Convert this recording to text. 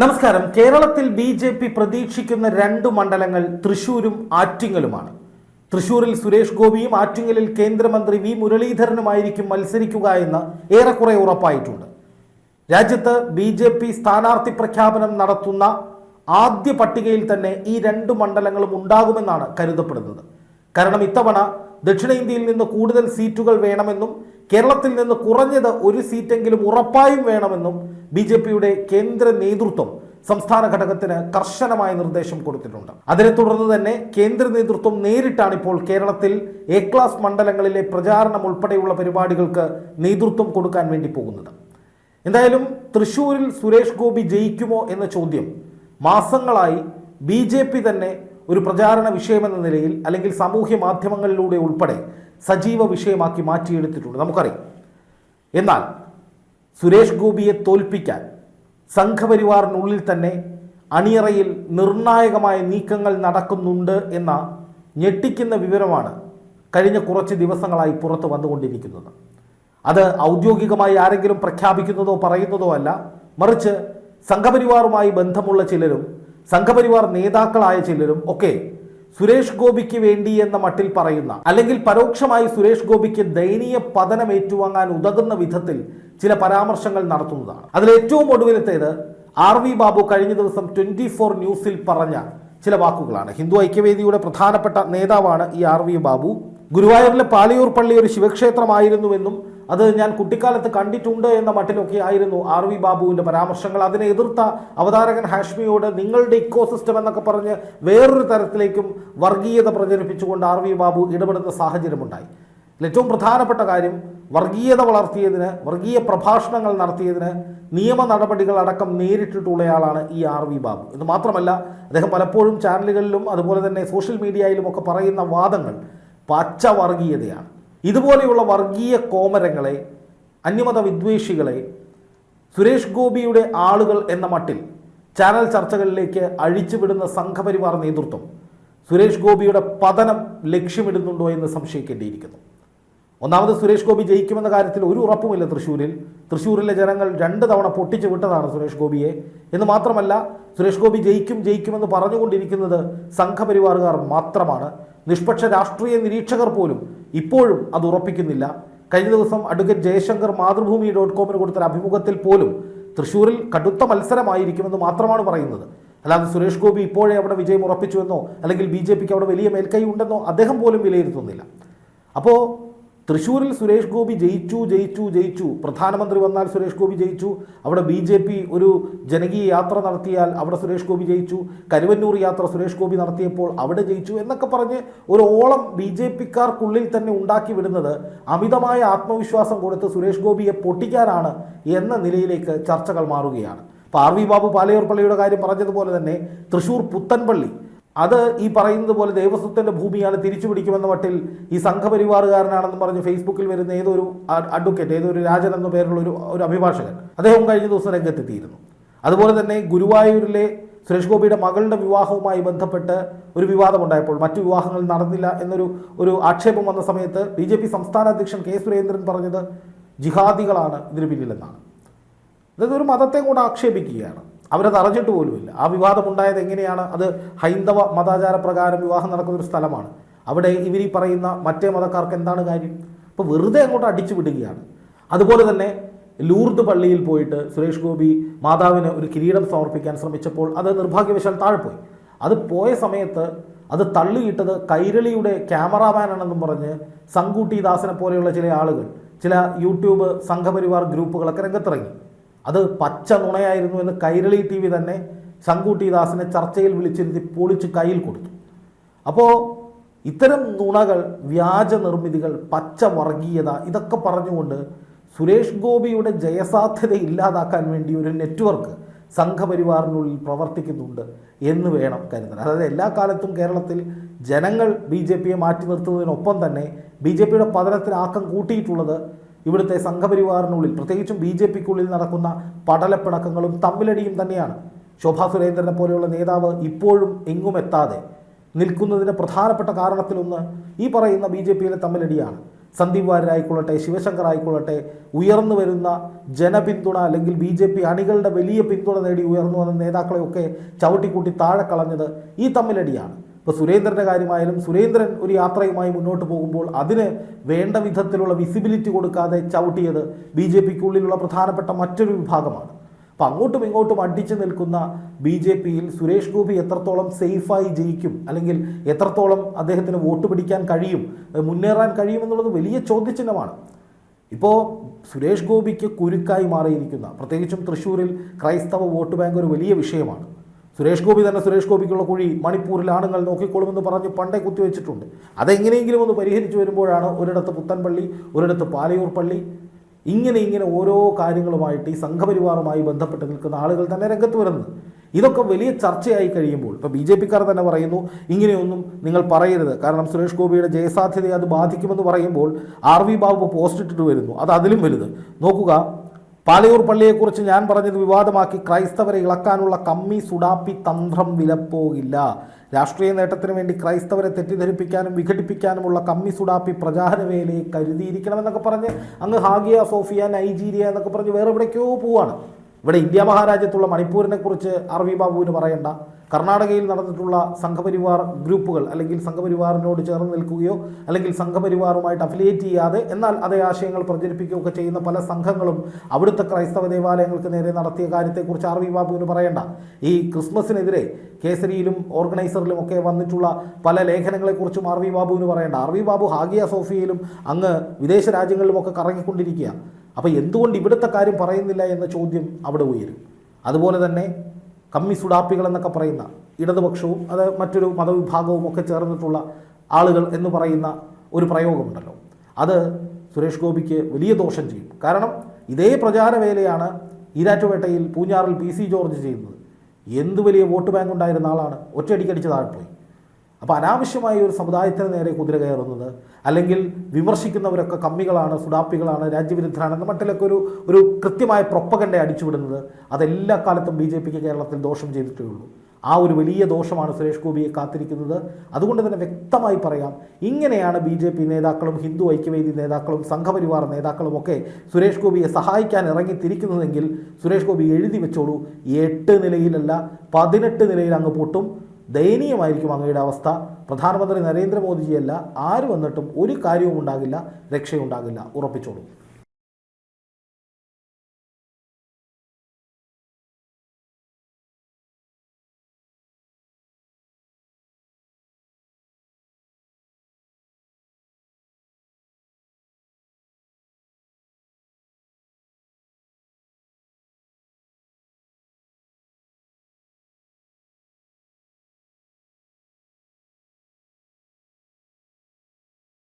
നമസ്കാരം. കേരളത്തിൽ B J P പ്രതീക്ഷിക്കുന്ന രണ്ട് മണ്ഡലങ്ങൾ തൃശൂരും ആറ്റിങ്ങലുമാണ്. തൃശൂരിൽ സുരേഷ് ഗോപിയും ആറ്റിങ്ങലിൽ കേന്ദ്രമന്ത്രി വി മുരളീധരനുമായിരിക്കും മത്സരിക്കുക എന്ന് ഏറെക്കുറെ ഉറപ്പായിട്ടുണ്ട്. രാജ്യത്ത് ബി ജെ പി സ്ഥാനാർത്ഥി പ്രഖ്യാപനം നടത്തുന്ന ആദ്യ പട്ടികയിൽ തന്നെ ഈ രണ്ട് മണ്ഡലങ്ങളും ഉണ്ടാകുമെന്നാണ് കരുതപ്പെടുന്നത്. കാരണം ഇത്തവണ ദക്ഷിണേന്ത്യയിൽ നിന്ന് കൂടുതൽ സീറ്റുകൾ വേണമെന്നും കേരളത്തിൽ നിന്ന് കുറഞ്ഞത് ഒരു സീറ്റെങ്കിലും ഉറപ്പായും വേണമെന്നും ബി ജെ പിയുടെ കേന്ദ്ര നേതൃത്വം സംസ്ഥാന ഘടകത്തിന് കർശനമായ നിർദ്ദേശം കൊടുത്തിട്ടുണ്ട്. അതിനെ തുടർന്ന് തന്നെ കേന്ദ്ര നേതൃത്വം നേരിട്ടാണ് ഇപ്പോൾ കേരളത്തിൽ എ ക്ലാസ് മണ്ഡലങ്ങളിലെ പ്രചാരണം ഉൾപ്പെടെയുള്ള പരിപാടികൾക്ക് നേതൃത്വം കൊടുക്കാൻ വേണ്ടി പോകുന്നത്. എന്തായാലും തൃശൂരിൽ സുരേഷ് ഗോപി ജയിക്കുമോ എന്ന ചോദ്യം മാസങ്ങളായി ബി തന്നെ ഒരു പ്രചാരണ വിഷയമെന്ന നിലയിൽ അല്ലെങ്കിൽ സാമൂഹ്യ മാധ്യമങ്ങളിലൂടെ ഉൾപ്പെടെ സജീവ വിഷയമാക്കി മാറ്റിയെടുത്തിട്ടുണ്ട്. നമുക്കറിയാം. എന്നാൽ സുരേഷ് ഗോപിയെ തോൽപ്പിക്കാൻ സംഘപരിവാറിനുള്ളിൽ തന്നെ അണിയറയിൽ നിർണായകമായ നീക്കങ്ങൾ നടക്കുന്നുണ്ട് എന്ന ഞെട്ടിക്കുന്ന വിവരമാണ് കഴിഞ്ഞ കുറച്ച് ദിവസങ്ങളായി പുറത്തു വന്നുകൊണ്ടിരിക്കുന്നത്. അത് ഔദ്യോഗികമായി ആരെങ്കിലും പ്രഖ്യാപിക്കുന്നതോ പറയുന്നതോ അല്ല. മറിച്ച് സംഘപരിവാറുമായി ബന്ധമുള്ള ചിലരും സംഘപരിവാർ നേതാക്കളായ ചിലരും ഒക്കെ സുരേഷ് ഗോപിക്ക് വേണ്ടി എന്ന മട്ടിൽ പറയുന്ന അല്ലെങ്കിൽ പരോക്ഷമായി സുരേഷ് ഗോപിക്ക് ദയനീയ പതനം ഏറ്റുവാങ്ങാൻ ഉതകുന്ന വിധത്തിൽ ചില പരാമർശങ്ങൾ നടത്തുന്നതാണ്. അതിൽ ഏറ്റവും ഒടുവിലത്തേത് ആർ വി ബാബു കഴിഞ്ഞ ദിവസം ട്വന്റി ഫോർ ന്യൂസിൽ പറഞ്ഞ ചില വാക്കുകളാണ്. ഹിന്ദു ഐക്യവേദിയുടെ പ്രധാനപ്പെട്ട നേതാവാണ് ഈ ആർ വി ബാബു. ഗുരുവായൂരിലെ പാലിയൂർ പള്ളി ഒരു ശിവക്ഷേത്രമായിരുന്നുവെന്നും അത് ഞാൻ കുട്ടിക്കാലത്ത് കണ്ടിട്ടുണ്ട് എന്ന മട്ടിലൊക്കെ ആയിരുന്നു ആർ വി ബാബുവിന്റെ പരാമർശങ്ങൾ. അതിനെ എതിർത്ത അവതാരകൻ ഹാഷ്മിയോട് നിങ്ങളുടെ ഇക്കോസിസ്റ്റം എന്നൊക്കെ പറഞ്ഞ് വേറൊരു തരത്തിലേക്കും വർഗീയത പ്രചരിപ്പിച്ചുകൊണ്ട് ആർ വി ബാബു ഇടപെടുന്ന സാഹചര്യമുണ്ടായി. ഏറ്റവും പ്രധാനപ്പെട്ട കാര്യം വർഗീയത വളർത്തിയതിന് വർഗീയ പ്രഭാഷണങ്ങൾ നടത്തിയതിന് നിയമ നടപടികൾ അടക്കം നേരിട്ടിട്ടുള്ളയാളാണ് ഈ ആർ വി ബാബു. ഇത് മാത്രമല്ല അദ്ദേഹം പലപ്പോഴും ചാനലുകളിലും അതുപോലെ തന്നെ സോഷ്യൽ മീഡിയയിലും ഒക്കെ പറയുന്ന വാദങ്ങൾ പച്ച വർഗീയതയാണ് ഇതുപോലെയുള്ള വർഗീയ കോമരങ്ങളെ അന്യമത വിദ്വേഷികളെ സുരേഷ് ഗോപിയുടെ ആളുകൾ എന്ന മട്ടിൽ ചാനൽ ചർച്ചകളിലേക്ക് അഴിച്ചുവിടുന്ന സംഘപരിവാർ നേതൃത്വം സുരേഷ് ഗോപിയുടെ പതനം ലക്ഷ്യമിടുന്നുണ്ടോ എന്ന് സംശയിക്കേണ്ടിയിരിക്കുന്നു. ഒന്നാമത് സുരേഷ് ഗോപി ജയിക്കുമെന്ന കാര്യത്തിൽ ഒരു ഉറപ്പുമില്ല തൃശ്ശൂരിൽ. തൃശ്ശൂരിലെ ജനങ്ങൾ രണ്ട് തവണ പൊട്ടിച്ചു വിട്ടതാണ് സുരേഷ് ഗോപിയെ. എന്ന് മാത്രമല്ല സുരേഷ് ഗോപി ജയിക്കും ജയിക്കുമെന്ന് പറഞ്ഞുകൊണ്ടിരിക്കുന്നത് സംഘപരിവാറുകാർ മാത്രമാണ്. നിഷ്പക്ഷ രാഷ്ട്രീയ നിരീക്ഷകർ പോലും ഇപ്പോഴും അത് ഉറപ്പിക്കുന്നില്ല. കഴിഞ്ഞ ദിവസം അഡ്വക്കേറ്റ് ജയശങ്കർ മാതൃഭൂമി ഡോട്ട് കോമിന് കൊടുത്ത അഭിമുഖത്തിൽ പോലും തൃശ്ശൂരിൽ കടുത്ത മത്സരമായിരിക്കുമെന്ന് മാത്രമാണ് പറയുന്നത്. അല്ലാതെ സുരേഷ് ഗോപി ഇപ്പോഴേ അവിടെ വിജയം ഉറപ്പിച്ചുവെന്നോ അല്ലെങ്കിൽ ബി ജെ പിക്ക് അവിടെ വലിയ മേൽക്കൈ ഉണ്ടെന്നോ അദ്ദേഹം പോലും വിലയിരുത്തുന്നില്ല. അപ്പോൾ തൃശ്ശൂരിൽ സുരേഷ് ഗോപി ജയിച്ചു ജയിച്ചു ജയിച്ചു. പ്രധാനമന്ത്രി വന്നാൽ സുരേഷ് ഗോപി ജയിച്ചു. അവിടെ ബി ജെ പി ഒരു ജനകീയ യാത്ര നടത്തിയാൽ അവിടെ സുരേഷ് ഗോപി ജയിച്ചു. കരുവന്നൂർ യാത്ര സുരേഷ് ഗോപി നടത്തിയപ്പോൾ അവിടെ ജയിച്ചു എന്നൊക്കെ പറഞ്ഞ് ഒരു ഓളം ബി ജെ പിക്കാർക്കുള്ളിൽ തന്നെ ഉണ്ടാക്കി വിടുന്നത് അമിതമായ ആത്മവിശ്വാസം കൊടുത്ത് സുരേഷ് ഗോപിയെ പൊട്ടിക്കാനാണ് എന്ന നിലയിലേക്ക് ചർച്ചകൾ മാറുകയാണ്. ഇപ്പോൾ ആർ വി ബാബു പാലയൂർ പള്ളിയുടെ കാര്യം പറഞ്ഞതുപോലെ തന്നെ തൃശ്ശൂർ പുത്തൻപള്ളി അത് ഈ പറയുന്നത് പോലെ ദേവസ്വത്തിന്റെ ഭൂമിയാണ് തിരിച്ചു പിടിക്കുമെന്ന മട്ടിൽ ഈ സംഘപരിവാറുകാരനാണെന്ന് പറഞ്ഞ് ഫേസ്ബുക്കിൽ വരുന്ന ഏതൊരു അഡ്വക്കേറ്റ് ഏതൊരു രാജൻ എന്ന പേരുള്ള ഒരു ഒരു അഭിഭാഷകൻ അദ്ദേഹം കഴിഞ്ഞ ദിവസം രംഗത്തെത്തിയിരുന്നു. അതുപോലെ തന്നെ ഗുരുവായൂരിലെ സുരേഷ് ഗോപിയുടെ മകളുടെ വിവാഹവുമായി ബന്ധപ്പെട്ട് ഒരു വിവാദമുണ്ടായപ്പോൾ മറ്റു വിവാഹങ്ങൾ നടന്നില്ല എന്നൊരു ഒരു ആക്ഷേപം വന്ന സമയത്ത് ബി ജെ പി സംസ്ഥാന അധ്യക്ഷൻ കെ സുരേന്ദ്രൻ പറഞ്ഞത് ജിഹാദികളാണ് ഇതിന് പിന്നിലെന്നാണ്. അതായത് ഒരു മതത്തെ കൂടെ ആക്ഷേപിക്കുകയാണ്. അവരത് അറിഞ്ഞിട്ട് പോലുമില്ല. ആ വിവാദം ഉണ്ടായത് എങ്ങനെയാണ്? അത് ഹൈന്ദവ മതാചാര പ്രകാരം വിവാഹം നടക്കുന്ന ഒരു സ്ഥലമാണ്. അവിടെ ഇവർ ഈ പറയുന്ന മറ്റേ മതക്കാർക്ക് എന്താണ് കാര്യം? അപ്പോൾ വെറുതെ അങ്ങോട്ട് അടിച്ചു വിടുകയാണ്. അതുപോലെ തന്നെ ലൂർദ് പള്ളിയിൽ പോയിട്ട് സുരേഷ് ഗോപി മാതാവിന് ഒരു കിരീടം സമർപ്പിക്കാൻ ശ്രമിച്ചപ്പോൾ അത് നിർഭാഗ്യവശാൽ താഴെപ്പോയി പോയി. അത് പോയ സമയത്ത് അത് തള്ളിയിട്ടത് കൈരളിയുടെ ക്യാമറാമാനാണെന്നും പറഞ്ഞ് സങ്കൂട്ടി ദാസനെ പോലെയുള്ള ചില ആളുകൾ ചില യൂട്യൂബ് സംഘപരിവാർ ഗ്രൂപ്പുകളൊക്കെ രംഗത്തിറങ്ങി. അത് പച്ച നുണയായിരുന്നു എന്ന് കൈരളി ടി വി തന്നെ ശങ്കുട്ടി ദാസിനെ ചർച്ചയിൽ വിളിച്ചിരുത്തി പൊളിച്ച് കയ്യിൽ കൊടുത്തു. അപ്പോൾ ഇത്തരം നുണകൾ വ്യാജ നിർമ്മിതികൾ പച്ച വർഗീയത ഇതൊക്കെ പറഞ്ഞുകൊണ്ട് സുരേഷ് ഗോപിയുടെ ജയസാധ്യത ഇല്ലാതാക്കാൻ വേണ്ടി ഒരു നെറ്റ്വർക്ക് സംഘപരിവാറിനുള്ളിൽ പ്രവർത്തിക്കുന്നുണ്ട് എന്ന് വേണം കരുതാൻ. അതായത് എല്ലാ കാലത്തും കേരളത്തിൽ ജനങ്ങൾ ബി ജെ പിയെ മാറ്റി നിർത്തുന്നതിനൊപ്പം തന്നെ ബി ജെ പിയുടെ പതനത്തിന് ആക്കം കൂട്ടിയിട്ടുള്ളത് ഇവിടുത്തെ സംഘപരിവാറിനുള്ളിൽ പ്രത്യേകിച്ചും ബി ജെ പിക്കുള്ളിൽ നടക്കുന്ന പടലപ്പിണക്കങ്ങളും തമ്മിലടിയും തന്നെയാണ്. ശോഭാ സുരേന്ദ്രനെ പോലെയുള്ള നേതാവ് ഇപ്പോഴും എങ്ങും എത്താതെ നിൽക്കുന്നതിന് പ്രധാനപ്പെട്ട കാരണത്തിലൊന്ന് ഈ പറയുന്ന ബി ജെ പിയിലെ തമ്മിലടിയാണ്. സന്ദീപ് വാര്യരായിക്കൊള്ളട്ടെ ശിവശങ്കർ ആയിക്കൊള്ളട്ടെ ഉയർന്നു വരുന്ന ജനപിന്തുണ അല്ലെങ്കിൽ ബി ജെ പി അണികളുടെ വലിയ പിന്തുണ നേടി ഉയർന്നു വന്ന നേതാക്കളെയൊക്കെ ചവിട്ടിക്കൂട്ടി താഴെ കളഞ്ഞത് ഈ തമ്മിലടിയാണ്. ഇപ്പോൾ സുരേന്ദ്രന്റെ കാര്യമായാലും സുരേന്ദ്രൻ ഒരു യാത്രയുമായി മുന്നോട്ട് പോകുമ്പോൾ അതിന് വേണ്ട വിധത്തിലുള്ള വിസിബിലിറ്റി കൊടുക്കാതെ ചവിട്ടിയത് ബി ജെ പിക്കുള്ളിലുള്ള പ്രധാനപ്പെട്ട മറ്റൊരു വിഭാഗമാണ്. അപ്പോൾ അങ്ങോട്ടും ഇങ്ങോട്ടും അടിച്ചു നിൽക്കുന്ന ബി ജെ പിയിൽ സുരേഷ് ഗോപി എത്രത്തോളം സേഫായി ജയിക്കും? അല്ലെങ്കിൽ എത്രത്തോളം അദ്ദേഹത്തിന് വോട്ട് പിടിക്കാൻ കഴിയും? മുന്നേറാൻ കഴിയുമെന്നുള്ളത് വലിയ ചോദ്യചിഹ്നമാണ്. ഇപ്പോൾ സുരേഷ് ഗോപിക്ക് കുരുക്കായി മാറിയിരിക്കുന്ന പ്രത്യേകിച്ചും തൃശ്ശൂരിൽ ക്രൈസ്തവ വോട്ട് ബാങ്ക് ഒരു വലിയ വിഷയമാണ്. സുരേഷ് ഗോപി തന്നെ സുരേഷ് ഗോപിക്കുള്ള കുഴി മണിപ്പൂരിൽ ആണുങ്ങൾ നോക്കിക്കൊള്ളുമെന്ന് പറഞ്ഞ് പണ്ടേ കുത്തിവെച്ചിട്ടുണ്ട്. അതെങ്ങനെയെങ്കിലും ഒന്ന് പരിഹരിച്ചു വരുമ്പോഴാണ് ഒരിടത്ത് പുത്തൻപള്ളി ഒരിടത്ത് പാലയൂർ പള്ളി. ഇങ്ങനെ ഇങ്ങനെ ഓരോ കാര്യങ്ങളുമായിട്ട് ഈ സംഘപരിവാറുമായി ബന്ധപ്പെട്ട് നിൽക്കുന്ന ആളുകൾ തന്നെ രംഗത്ത് വരുന്നത് ഇതൊക്കെ വലിയ ചർച്ചയായി കഴിയുമ്പോൾ ഇപ്പോൾ ബി ജെ പിക്കാർ തന്നെ പറയുന്നു ഇങ്ങനെയൊന്നും നിങ്ങൾ പറയരുത്. കാരണം സുരേഷ് ഗോപിയുടെ ജയസാധ്യതയെ അത് ബാധിക്കുമെന്ന് പറയുമ്പോൾ ആർ വി ബാബു പോസ്റ്റ് ഇട്ടിട്ട് വരുന്നു. അത് അതിലും വലുത്. നോക്കുക പാലയൂർ പള്ളിയെക്കുറിച്ച് ഞാൻ പറഞ്ഞത് വിവാദമാക്കി ക്രൈസ്തവരെ ഇളക്കാനുള്ള കമ്മി സുഡാപ്പി തന്ത്രം വിലപ്പോകില്ല. രാഷ്ട്രീയ നേട്ടത്തിന് വേണ്ടി ക്രൈസ്തവരെ തെറ്റിദ്ധരിപ്പിക്കാനും വിഘടിപ്പിക്കാനുമുള്ള കമ്മി സുഡാപ്പി പ്രചാരണ വേലയെ കരുതിയിരിക്കണമെന്നൊക്കെ പറഞ്ഞ് അങ്ങ് ഹാഗിയ സോഫിയ നൈജീരിയ എന്നൊക്കെ പറഞ്ഞ് വേറെ എവിടേക്കോ പോവാണ്. ഇവിടെ ഇന്ത്യ മഹാരാജ്യത്തുള്ള മണിപ്പൂരിനെക്കുറിച്ച് വി ബാബുവിന് പറയണ്ട. കർണാടകയിൽ നടന്നിട്ടുള്ള സംഘപരിവാർ ഗ്രൂപ്പുകൾ അല്ലെങ്കിൽ സംഘപരിവാറിനോട് ചേർന്ന് നിൽക്കുകയോ അല്ലെങ്കിൽ സംഘപരിവാറുമായിട്ട് അഫിലിയേറ്റ് ചെയ്യാതെ എന്നാൽ അതേ ആശയങ്ങൾ പ്രചരിപ്പിക്കുകയൊക്കെ ചെയ്യുന്ന പല സംഘങ്ങളും അവിടുത്തെ ക്രൈസ്തവ ദേവാലയങ്ങൾക്ക് നേരെ നടത്തിയ കാര്യത്തെക്കുറിച്ച് ആർ വി ബാബുവിന് പറയേണ്ട. ഈ ക്രിസ്മസിനെതിരെ കേസരിയിലും ഓർഗനൈസറിലും ഒക്കെ വന്നിട്ടുള്ള പല ലേഖനങ്ങളെക്കുറിച്ചും ആർ വി ബാബുവിന് പറയേണ്ട. ആർ വി ബാബു ഹാഗിയ സോഫിയയിലും അങ്ങ് വിദേശ രാജ്യങ്ങളിലുമൊക്കെ കറങ്ങിക്കൊണ്ടിരിക്കുക. അപ്പോൾ എന്തുകൊണ്ട് ഇവിടുത്തെ കാര്യം പറയുന്നില്ല എന്ന ചോദ്യം അവിടെ ഉയരും. അതുപോലെ തന്നെ കമ്മി സുഡാപ്പികൾ എന്നൊക്കെ പറയുന്ന ഇടതുപക്ഷവും അത് മറ്റൊരു മതവിഭാഗവും ഒക്കെ ചേർന്നിട്ടുള്ള ആളുകൾ എന്ന് പറയുന്ന ഒരു പ്രയോഗമുണ്ടല്ലോ. അത് സുരേഷ് ഗോപിക്ക് വലിയ ദോഷം ചെയ്യും. കാരണം ഇതേ പ്രചാര വേലയാണ് ഈരാറ്റുപേട്ടയിൽ പൂഞ്ഞാറിൽ പി സി ജോർജ് ചെയ്യുന്നത്. എന്ത് വലിയ വോട്ട് ബാങ്ക് ഉണ്ടായിരുന്ന ആളാണ്? ഒറ്റയടിക്കടിച്ച് താഴെപ്പോയി അപ്പോൾ അനാവശ്യമായി ഒരു സമുദായത്തിന് നേരെ കുതിര കയറുന്നത് അല്ലെങ്കിൽ വിമർശിക്കുന്നവരൊക്കെ കമ്മികളാണ് സുഡാപ്പികളാണ് രാജ്യവിരുദ്ധരാണെന്ന് മട്ടിലൊക്കെ ഒരു ഒരു കൃത്യമായ പ്രൊപ്പകണ്ട അടിച്ചുവിടുന്നത് അതെല്ലാ കാലത്തും ബി ജെ പിക്ക് കേരളത്തിൽ ദോഷം ചെയ്തിട്ടേ ഉള്ളൂ. ആ ഒരു വലിയ ദോഷമാണ് സുരേഷ് ഗോപിയെ കാത്തിരിക്കുന്നത്. അതുകൊണ്ട് തന്നെ വ്യക്തമായി പറയാം ഇങ്ങനെയാണ് ബി ജെ പി നേതാക്കളും ഹിന്ദു ഐക്യവേദി നേതാക്കളും സംഘപരിവാർ നേതാക്കളും ഒക്കെ സുരേഷ് ഗോപിയെ സഹായിക്കാൻ ഇറങ്ങി തിരിക്കുന്നതെങ്കിൽ സുരേഷ് ഗോപി എഴുതി വെച്ചോളൂ എട്ട് നിലയിലല്ല പതിനെട്ട് നിലയിൽ അങ്ങ് പൊട്ടും ദയനീയമായിരിക്കും അങ്ങയുടെ അവസ്ഥ. പ്രധാനമന്ത്രി നരേന്ദ്രമോദിജിയല്ല. ആര് വന്നിട്ടും ഒരു കാര്യവും ഉണ്ടാകില്ല രക്ഷയുണ്ടാകില്ല. ഉറപ്പിച്ചോളൂ.